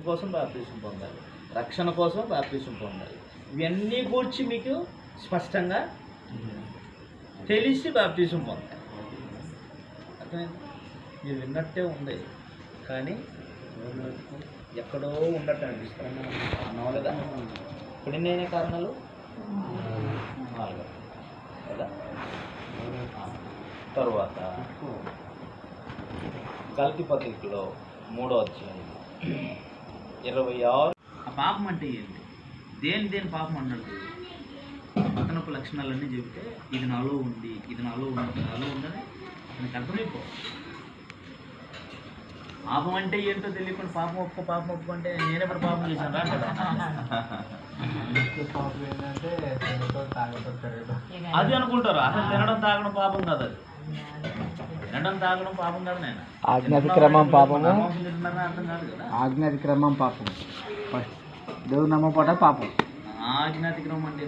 కోసం బాప్తీసం పొందాలి. రక్షణ కోసం బాప్తీసం పొందాలి. ఇవన్నీ కూర్చి మీకు స్పష్టంగా తెలిసి బాప్తీసం పొందాలి. అర్థమైంది? మీరు విన్నట్టే ఉంది. కానీ ఎక్కడో ఉండటం అనిపిస్తుంది అనవలేదా ఇప్పుడు నేనే కారణాలు? నాలుగు. కదా? తరువాత కల్కి పత్రికలో మూడో అధ్యాయం ఇరవై ఆరు. ఆ పాపం అంటే ఏంటి? దేని దేని పాపం అన్నాడు పతనపు లక్షణాలన్నీ చెబితే ఇది నాలో ఉంది ఇది నాలో ఉంది ఇది నాలో ఉందని అతనికి అర్థమైపో. పాపం అంటే ఏంటో తెలియకుండా పాపం ఒప్పుకో పాపం ఒప్పుకుంటే నేనెప్పుడు పాపం చేశాను రా కదా. అది అనుకుంటారు అసలు తినడం తాగడం పాపం కాదు అది. ఆజ్ఞాతిక్రమం పాపము. మాంసం తింటున్నారా అర్థం కాదు కదా. ఆజ్ఞాతి క్రమం పాపం దేవుడు నమ్మపట పాపం. ఆజ్ఞాతిక్రమం అంటే